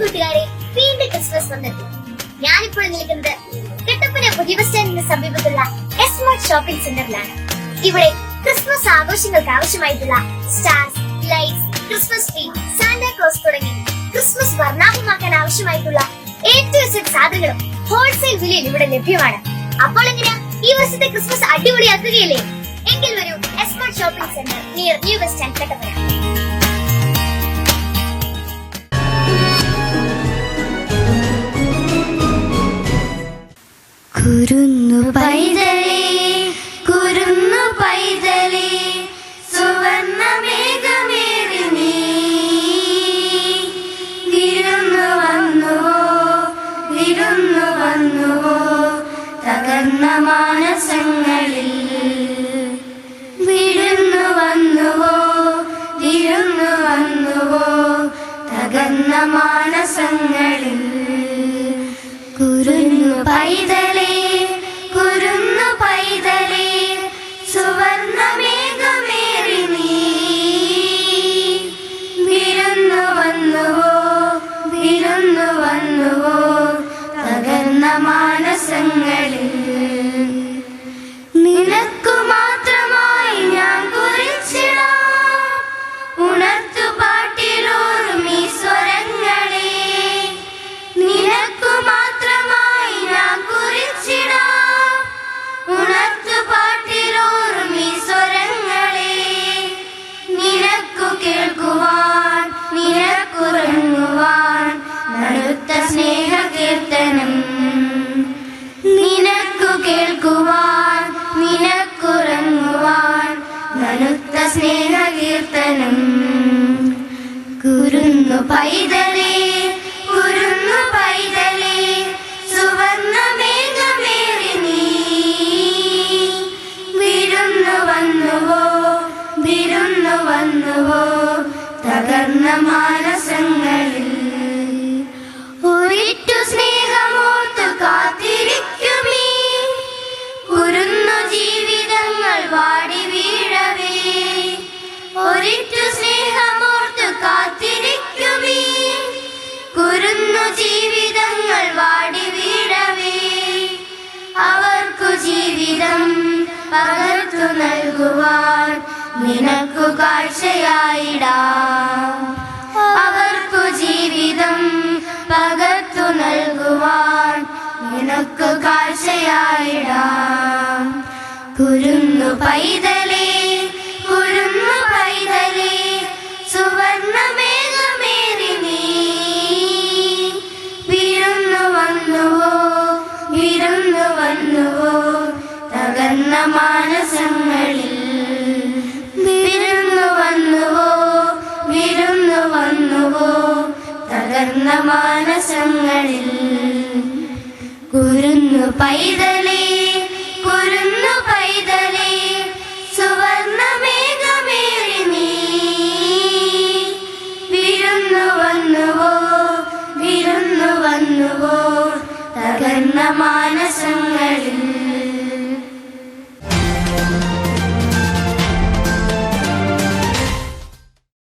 കൂട്ടുകാരെ വീണ്ടും ക്രിസ്മസ് വന്നെത്തി ഞാനിപ്പോൾ നിൽക്കുന്നത് കെട്ടപ്പന പുതിയ ബസ് സ്റ്റാൻഡിന് സമീപത്തുള്ള എസ് മോട്ട് ഷോപ്പിംഗ് സെന്ററിലാണ് ഇവിടെ ക്രിസ്മസ് ആഘോഷങ്ങൾക്ക് ആവശ്യമായിട്ടുള്ള stars lights Christmas tree Santa Claus തുടങ്ങി ക്രിസ്മസ് വർണാഭമാക്കാൻ ആവശ്യമായിട്ടുള്ള ഏറ്റവും സാധനങ്ങളും ഹോൾസെയിൽ വിലയിൽ ഇവിടെ ലഭ്യമാണ്. അപ്പോൾ എങ്ങനെയാ? ഈ വർഷത്തെ ക്രിസ്മസ് അടിപൊളിയാക്കുകയല്ലേ? എങ്കിൽ വരൂ S Mart shopping centre near new bus stand Kattappana. കുരുന്നു പൈതലി കുരുന്നു പൈതലേ സുവർണ മേഘമേറി നീ. വിരുന്നു വന്നുവോ വിരുന്നു വന്നുവോ തകർന്ന മാനസങ്ങളിൽ. വിരുന്നു വന്നുവോ വിരുന്നു വന്നുവോ തകർന്ന മാനസങ്ങളിൽ. കുരുന്നു പൈതലേ കുരുന്നു പൈതലേ കുരുന്നു പൈതലേ സുവർണ മേഘമേറി നീ. വിരുന്നു വന്നുവോ വിരുന്നു വന്നുവോ തകർന്ന മാനസങ്ങളിൽ. ജീവിതങ്ങൾ വാടി വീഴവേ. ഒരിറ്റു സ്നേഹമോർത്തു കാത്തിരിക്കുമീ. കുരുന്നു ജീവിതങ്ങൾ വാടി അവർക്കു ജീവിതം നൽകുവാൻ നിനക്കു അവർക്കു ജീവിതം പകർത്തു നൽകുവാൻ നിനക്കു കാഴ്ചയായിടാം. കുരുന്നു പൈതലേ വന്നുവോ തകർന്ന മാനസങ്ങളിൽ വിരുന്നു വന്നുവോ? വിരുന്നു വന്നുവോ? തകർന്ന മാനസങ്ങളിൽ കുരുന്നു പൈതലേ കുരുന്നു പൈതലേ സുവർണ മേഘമേറി നീ. വിരുന്നു വന്നുവോ? വിരുന്നു വന്നുവോ? തകർന്ന മാനസങ്ങളിൽ